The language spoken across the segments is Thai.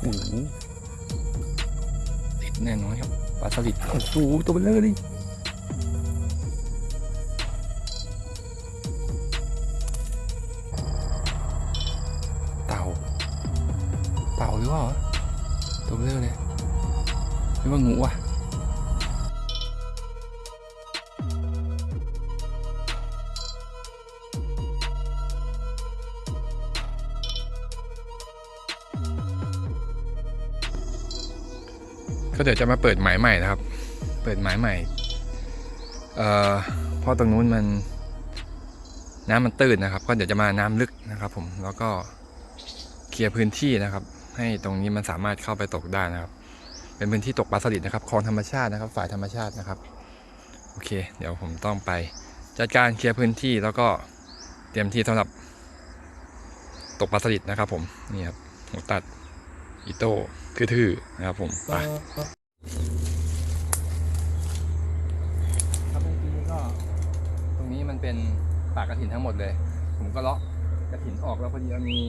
โอ้โหติดแน่นอนครับปลาสลิดโอ้โหตัวเบลเลอร์ดิเลย ก็เดี๋ยวจะมาเปิดหมายใหม่นะครับ เปิดหมายใหม่เอ่อเพราะตรงนู้นมันน้ำมันตื้นนะครับ ก็เดี๋ยวจะมาน้ำลึกนะครับผมแล้วก็เคลียร์พื้นที่นะครับ ให้ตรงนี้มันสามารถเข้าไปตกได้นะครับ เป็นพื้นที่ตกปลาสลิดนะครับคลองธรรมชาตินะครับฝ่ายธรรมชาตินะครับ โอเค เดี๋ยวผมต้องไปจัดการเคลียร์พื้นที่แล้วก็เตรียมที่สำหรับตกปลาสลิดนะครับผมนี่ครับหัวตัดอีโต้ ทื่อๆนะครับผมไปครับเมื่อกี้ก็ตรงนี้มันเป็นป่ากระถินทั้งหมดเลย ผมก็เลาะกระถินออกแล้วพอดีมันมี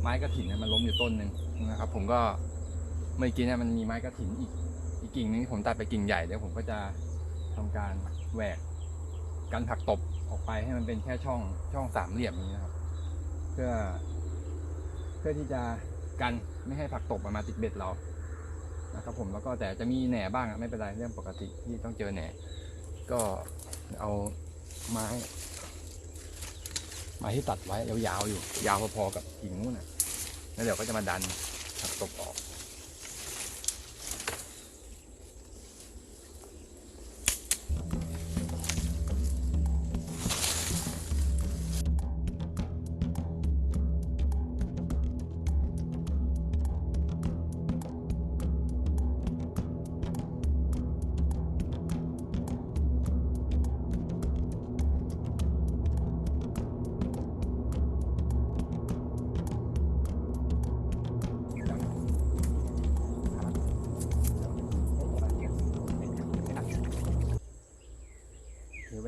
ไม้กระถินเนี่ยมันล้มอยู่ต้นหนึ่งนะครับ ผมก็เมื่อกี้เนี่ยมันมีไม้กระถินอีกอีกกิ่งหนึงผมตัดไปกิ่งใหญ่เดี๋ยวผมก็จะทำการแหวกกันผักตบออกไปให้มันเป็นแค่ช่องช่องสามเหลี่ยมนี้นะครับ เพื่อ เพื่อที่จะกัน ไม่ให้ผักตบมันมาติดเบ็ดเรานะครับผมแล้วก็แต่จะมีแหน่บ้างไม่เป็นไรเรื่องปกติที่ต้องเจอแหน่ ก็เอาไม้ไม้ที่ตัดไว้ยาวๆอยู่ ยาวพอๆกับกิ่งนู้นน่ะแล้วเดี๋ยวก็จะมาดันผักตกออก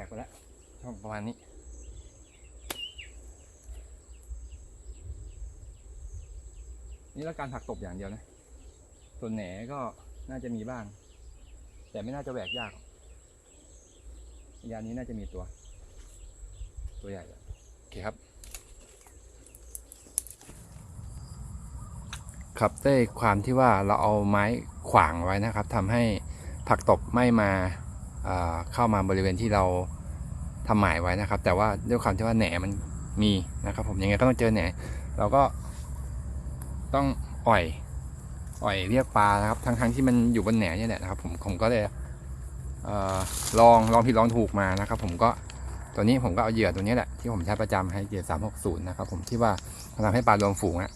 วกไปแล้วช่องประมาณนี้ นี่แล้วการผักตบอย่างเดียวนะ ส่วนแหนก็น่าจะมีบ้าง แต่ไม่น่าจะแหวกยาก ยานี้น่าจะมีตัว ตัวใหญ่โอเคครับ ครับได้ความที่ว่าเราเอาไม้ขวางไว้นะครับทำให้ผักตบไม่มา เข้ามาบริเวณที่เราทำหมายไว้นะครับ แต่ว่าด้วยความที่ว่าแหนมันมีนะครับ ผมยังไงก็ต้องเจอแหนเราก็ต้องอ่อยอ่อยเรียกปลานะครับทั้งทั้งๆที่มันอยู่บนแหนเนี่ยแหละนะครับ ผมผมก็เลยเออลองลองผิดลองถูกมานะครับ ผมก็ตัวนี้ผมก็เอาเหยื่อตัวนี้แหละที่ผมใช้ประจำให้เหยื่อสามหกศูนย์นะครับ ผมที่ว่าทำให้ปลารวมฝูงอะ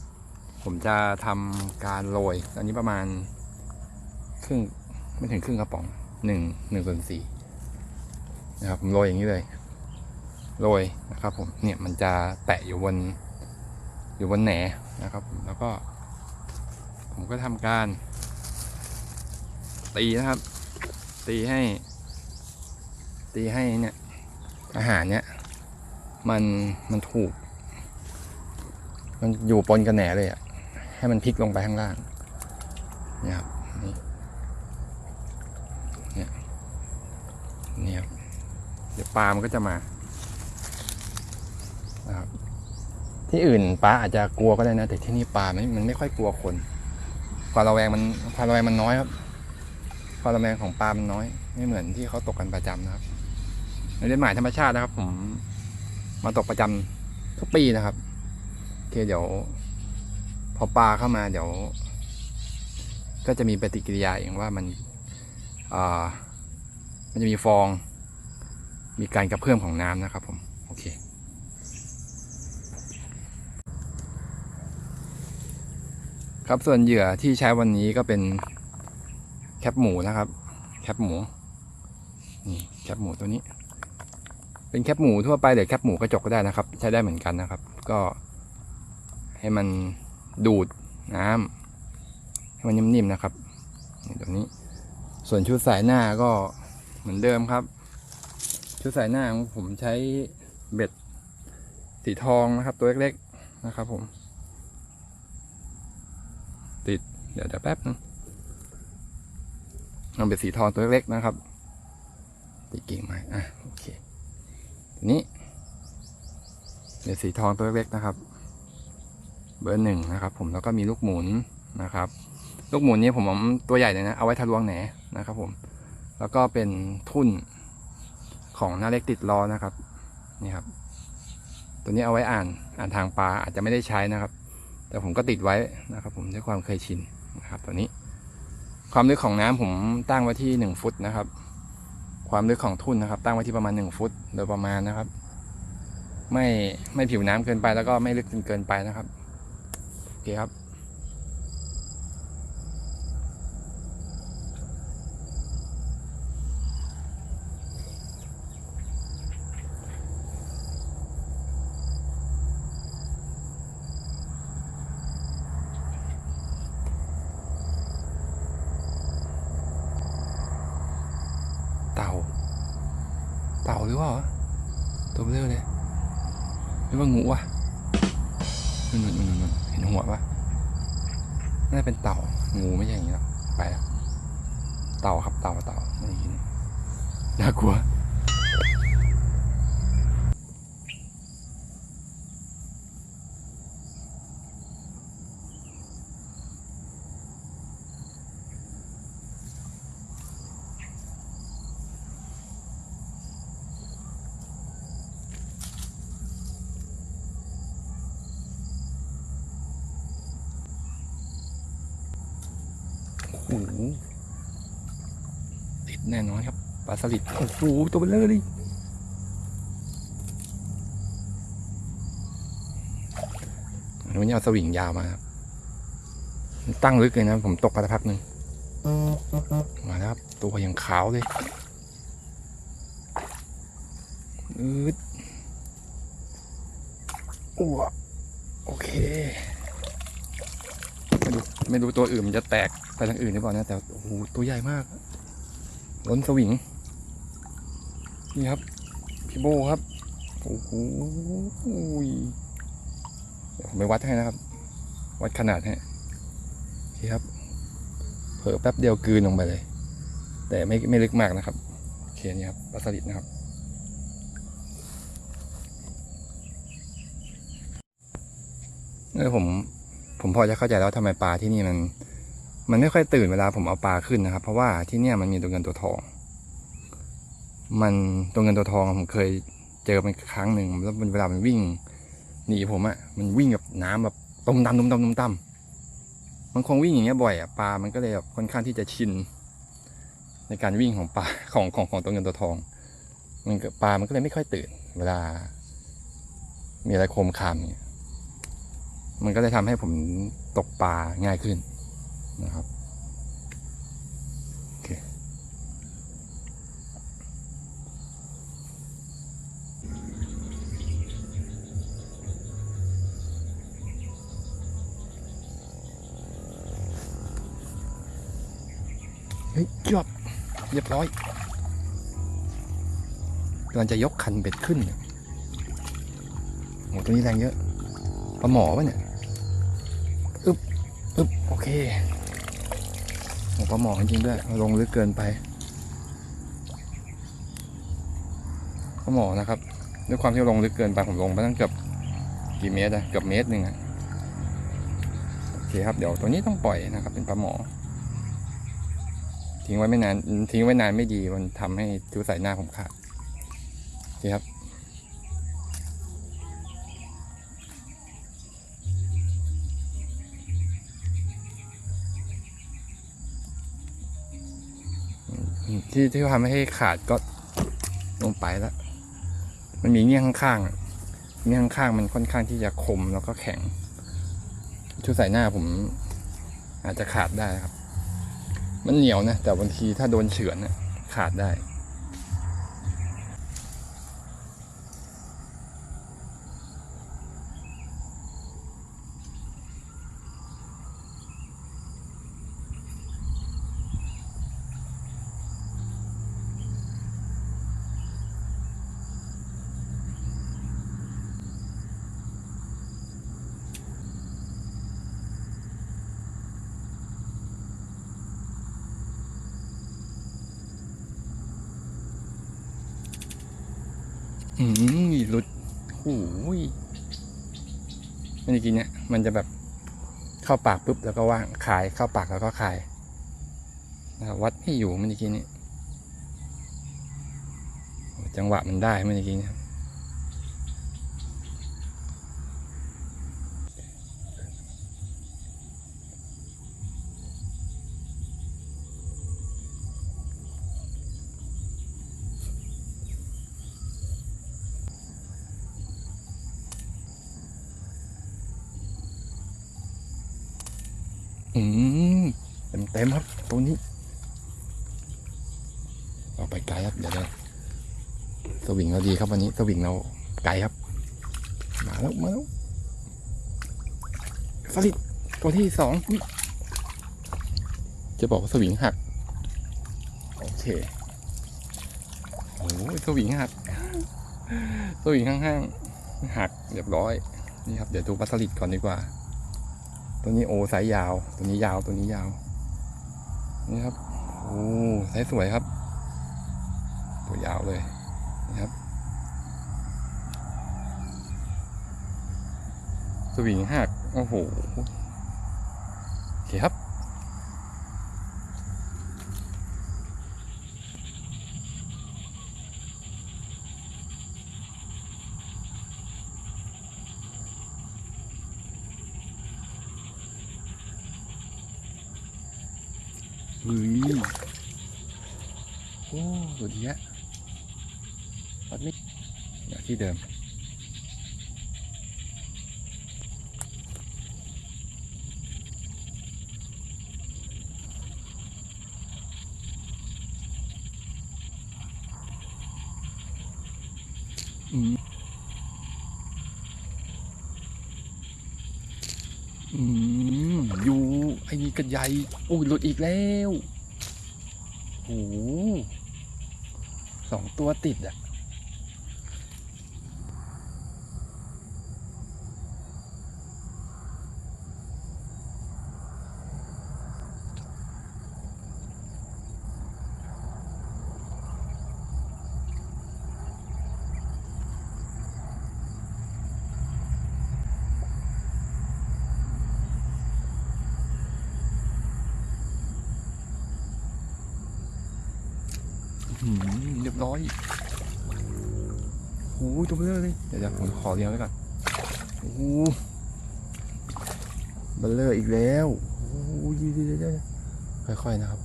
ผมจะทำการโรยอันนี้ประมาณครึ่งไม่ถึงครึ่งกระป๋อง หนึ่งหนึ่งส่วนสี่นะครับผมโรยอย่างนี้เลยโรยนะครับผมเนี่ยมันจะแตะอยู่บนอยู่บนแหนนะครับผมแล้วก็ ผมก็ทำการ ตีนะครับ ตีให้ ตีให้เนี่ยอาหารเนี่ยมันมันถูก มันอยู่ปนกันแหนเลยอะให้มันพลิกลงไปข้างล่างนี่ครับนี่ เนี่ย เนี่ยครับ เดี๋ยวปลามันก็จะมานะครับที่อื่นปลาอาจจะกลัวก็ได้นะ แต่ที่นี่ปลามันมันไม่ค่อยกลัวคนความระแวงมันความระแวงมันน้อยครับความระแวงของปลามันน้อย ไม่เหมือนที่เขาตกกันประจำนะครับในเรื่องหมายธรรมชาตินะครับ ผม มาตกประจำทุกปีนะครับโอเคเดี๋ยว พอปลาเข้ามาเดี๋ยว ก็จะมีปฏิกิริยาเองว่ามันอ่ามันจะมีฟอง มีการกระเพื่อมของน้ำนะครับผมโอเคครับส่วนเหยื่อที่ใช้วันนี้ก็เป็นแคปหมูนะครับ แคปหมูนี่แคปหมูตัวนี้ เป็นแคปหมูทั่วไปหรือแคปหมูกระจกก็ได้นะครับ ใช้ได้เหมือนกันนะครับ ก็ให้มันดูดน้ำให้มันนิ่มๆนะครับนี่ตัวนี้ ส่วนชุดสายหน้าก็เหมือนเดิมครับ ชุดสายหน้าของผมใช้เบ็ดสีทองนะครับตัวเล็กๆนะครับผม ติดเดี๋ยวเดี๋ยวแป๊บนึงมันเป็นสีทองตัวเล็กๆนะครับติดกิ่งไม้อะโอเคทีนี้เป็นสีทองตัวเล็กๆนะครับ เบอร์หนึ่งนะครับ ผมแล้วก็มีลูกหมุนนะครับ ลูกหมุนนี้ผมเอาตัวใหญ่เลยนะเอาไว้ทะลวงแหนนะครับ ผม แล้วก็เป็นทุ่น ของหน้าเล็กติดล้อนะครับนี่ครับ ตัวนี้เอาไว้อ่านอ่านทางปลาอาจจะไม่ได้ใช้นะครับ แต่ผมก็ติดไว้นะครับ ผมด้วยความเคยชินนะครับ ตัวนี้ ความลึกของน้ำผมตั้งไว้ที่หนึ่งฟุตนะครับ ความลึกของทุ่นนะครับ ตั้งไว้ที่ประมาณหนึ่งฟุตโดยประมาณนะครับ ไม่ไม่ผิวน้ำเกินไปแล้วก็ไม่ลึกจนเกินไปนะครับโอเคครับ เต่า เต่าหรือเปล่าวะตัวเบลอเลยห รือว่างูวะนู่นนู่นนู่นเห็นหัวปะน่าจะเป็นเต่างูไม่ใช่อย่างนี้หรอกไปแล้วเต่าครับเต่าเต่าไม่ได้ยินน่ากลัว โอ้โหติดแน่นอนครับปลาสลิดโอ้โหตัวเบลอเลยวันนี้เอาสวิงยาวมาครับตั้งลึกเลยนะผมตกไปสักพักหนึ่งมาครับ ตัวยังขาวเลยอืดอ้วโอเค ไม่รู้ตัวอื่นมันจะแตกไปทางอื่นหรือเปล่านะแต่โอ้โหตัวใหญ่มาก ล้นสวิง นี่ครับ พี่โบครับ โอ้โหเดี๋ยวผมไปวัดให้นะครับ วัดขนาดให้โอเครับ เผลอแป๊บเดียวกืนลงไปเลย แต่ไม่ไม่ลึกมากนะครับโอเคนี่ครับปลาสลิดนะครับเออผม ผมพอจะเข้าใจแล้วทำไมปลาที่นี่มันมันไม่ค่อยตื่นเวลาผมเอาปลาขึ้นนะครับ เพราะว่าที่เนี่ยมันมีตัวเงินตัวทอง มันตัวเงินตัวทองผมเคยเจอมันครั้งหนึ่งแล้วมันเวลามันวิ่งหนีผมอะ่ะมันวิ่งกับน้ำแบบต้มดำต้มดำต้มดำมันคงวิ่งอย่างเงี้ยบ่อยอะ่ะปลามันก็เลยแบบค่อนข้างที่จะชิน ในการวิ่งของปลาของของของตัวเงินตัวทอง มันปลามันก็เลยไม่ค่อยตื่น เวลา มีอะไรโคมคามเนี่ย มันก็เลยทำให้ผมตกปลาง่ายขึ้นนะครับโอเคเฮ้ยจบเรียบร้อยกำลังจะยกคันเบ็ดขึ้นโหตัวนี้แรงเยอะปลาหมอปะเนี่ย บอึ๊บโอเคโอ้ปลาหมอจริงด้วยลงลึกเกินไปปลาหมอนะครับ ด้วยความที่ลงลึกเกินไปผมลงไปตั้งเกือบกี่เมตรอะเกือบเมตรหนึ่งอะโอเคครับเดี๋ยวตัวนี้ต้องปล่อยนะครับ เป็นปลาหมอ ทิ้งไว้ไม่นานทิ้งไว้นานไม่ดีมันทำให้ทิวใส่หน้าผมขาดโอเคครับ ที่ที่ทำให้ขาดก็ลงไปแล้ว มันมีเงี้ยข้างๆเงี้ยข้างๆมันค่อนข้างที่จะคมแล้วก็แข็ง ชุดใส่หน้าผมอาจจะขาดได้ครับ มันเหนียวนะ แต่บางทีถ้าโดนเฉือนน่ะขาดได้ อืมหลุดโอ้ยมันจะกินเนี่ย มันจะแบบเข้าปากปุ๊บแล้วก็ว่างขายเข้าปากแล้วก็ขายวัดให้อยู่มันจะกินเนี่ยจังหวะมันได้มันจะกินเนี้ อืมเต็มเต็มๆครับ ตัวนี้ออกไปไกลครับเดี๋ยวเดี๋ยวสวิงเราดีครับวันนี้สวิงเราไกลครับ มาแล้วมาแล้วฟลิดตัวที่สองจะบอกว่าสวิงหัก โอเคโอ้ยสวิงหักสวิงข้างๆหักเรียบร้อยนี่ครับเดี๋ยวดูปลาสลิดก่อนดีกว่า ตัวนี้โอสายยาว ตัวนี้ยาวตัวนี้ยาว นี่ครับโอ้สายสวยครับ ตัวยาวเลยนี่ครับสวิงหักโอ้โห โอเคครับ เฮ้ยโอ้ตัวดีอะวัดไม่อย่างที่เดิม อืม อืม อยู่ ไอ้นี่ก็ ใหญ่อุ้ยหลุดอีกแล้วโอ้โหสองตัวติดอะ อืมเรียบร้อย เลยเดี๋ยวผมขอเลี้ยงไว้ก่อนโอ้โหเบลออีกแล้วโอ้ยเดี๋ยวเดี๋ยวเดี๋ยวค่อยๆนะครับ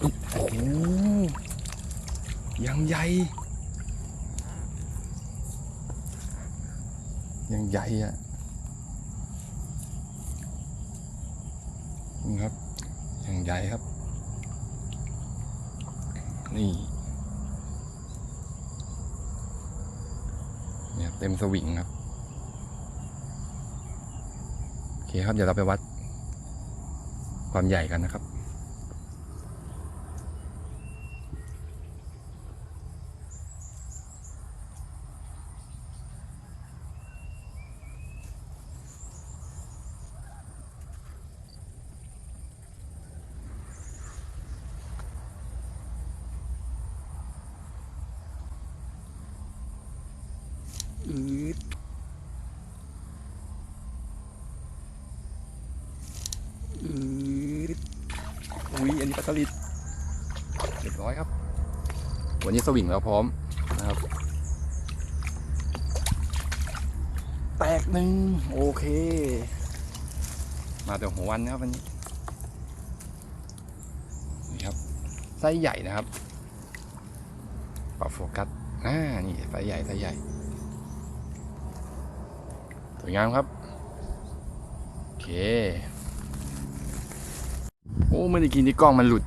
อยโอ้ยังใหญ่ยังใหญ่อะนี่ครับยังใหญ่ครับ นี่เนี่ยเต็มสวิงครับ โอเคครับ เดี๋ยวเราไปวัดความใหญ่กันนะครับ อืดอืด อุ้ยอันนี้ปลาสลิดเรียบร้อยครับ วันนี้สวิงเราพร้อมนะครับ แตกหนึ่งโอเค มาแต่หัววันนะครับวันนี้นี่ครับไส้ใหญ่นะครับปรับโฟกัสอ่านี่ไส้ใหญ่ไส้ใหญ่สวยงามครับ โอเค อ้เมื่อกี้นี่กล้องมันหลุด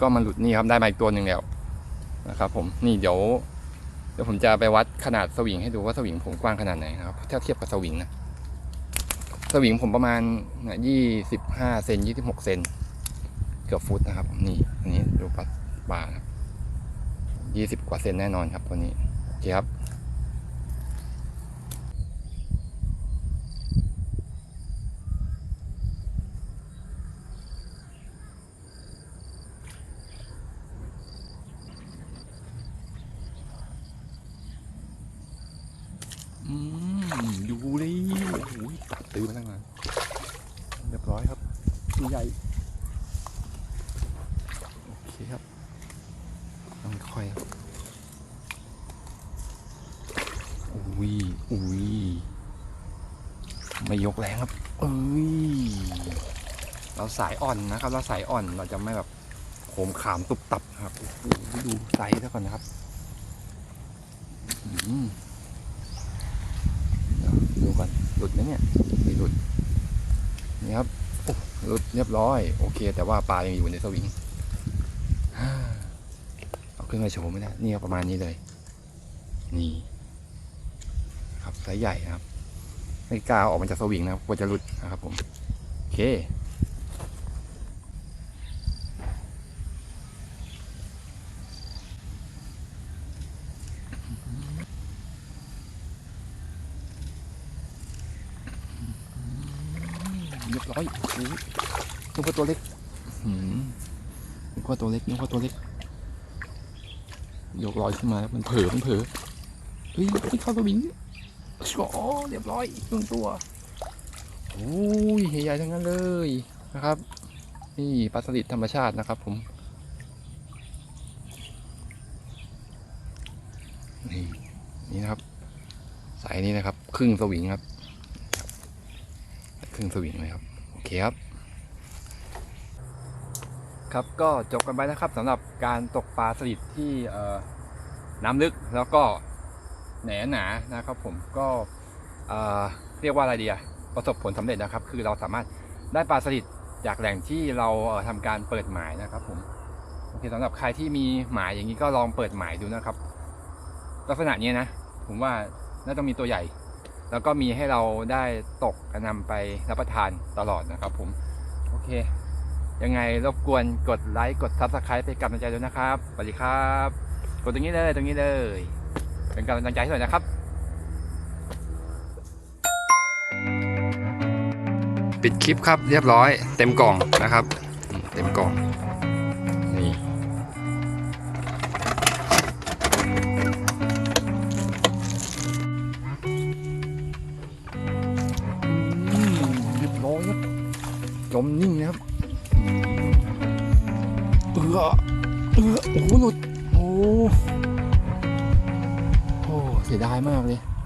กล้องมันหลุดนี่ครับได้มาอีกตัวหนึ่งแล้วนะครับ ผมนี่เดี๋ยวเดี๋ยวผมจะไปวัดขนาดสวิงให้ดูว่าสวิงผมกว้างขนาดไหนนะครับถ้าเทียบกับสวิงนะสวิงผมประมาณยี่สิบห้าเซนยี่สิบหกเซนเกือบฟุตนะครับ นี่อันนี้ดูปัดบาครับยี่สิบกว่าเซนแน่นอนครับตัวนี้โอเคครับ โตื้อมาตั้งนานเรียบร้อยครับตัวใหญ่ โอเคครับต้องค่อยครับอุ้ยอุ้ยไม่ยกแรงครับเอ้ยเราสายอ่อนนะครับ เราสายอ่อนเราจะไม่แบบโขมขามตุบตับนะครับโอ้โหดูไซส์แล้วก่อนนะครับ อืมเดูก่อนหลุดไหมเนี่ยไม่หลุดนี่ครับหลุดเรียบร้อย โอเค แต่ว่าปลายังอยู่ในสวิงเอาขึ้นมาโชว์ไม่ได้นี่ประมาณนี้เลย นี่ ครับไซส์ใหญ่ครับไม่กล้าอาออกมาจากสวิงนะครับกลัวจะหลุดนะครับผม โอเค เร้อยโอ้โหนึกว่าตัวเล็กหืมนึกว่าตัวเล็กนึกว่าตัวเล็ก ยกลอยขึ้นมาแล้วมันเผลอมันเผลอเฮ้ยไม่เข้าตัวบิงอ๋อเรียบร้อยหนึ่งตัวโอ้ยใหญ่ๆทั้งนั้นเลยนะครับ นี่ปลาสลิดธรรมชาตินะครับ ผมนี่นี่นะครับ สายนี้นะครับ ครึ่งสวิงครับ ครึ่งสวิงเลยครับ อเคครับ ครับก็จบกันไปนะครับสำหรับการตกปลาสลิดที่น้ำลึกแล้วก็แหนหนานะครับ ผมก็เรียกว่าอะไรดีอะประสบผลสำเร็จนะครับ คือเราสามารถได้ปลาสลิดจากแหล่งที่เราทำการเปิดหมายนะครับผมโอเคสำหรับใครที่มีหมายอย่างนี้ก็ลองเปิดหมายดูนะครับ ลักษณะนี้นะ ผมว่าน่าจะมีตัวใหญ่ แล้วก็มีให้เราได้ตกนำไปรับประทานตลอดนะครับผม โอเค ยังไงรบกวนกดไลค์กด Subscribe เป็นกำลังใจด้วยนะครับสวัสดีครับ กดตรงนี้เลยตรงนี้เลย เป็นกำลังใจให้หน่อยนะครับ ปิดคลิปครับเรียบร้อย เต็มกล่องนะครับ เต็มกล่อง มากเลย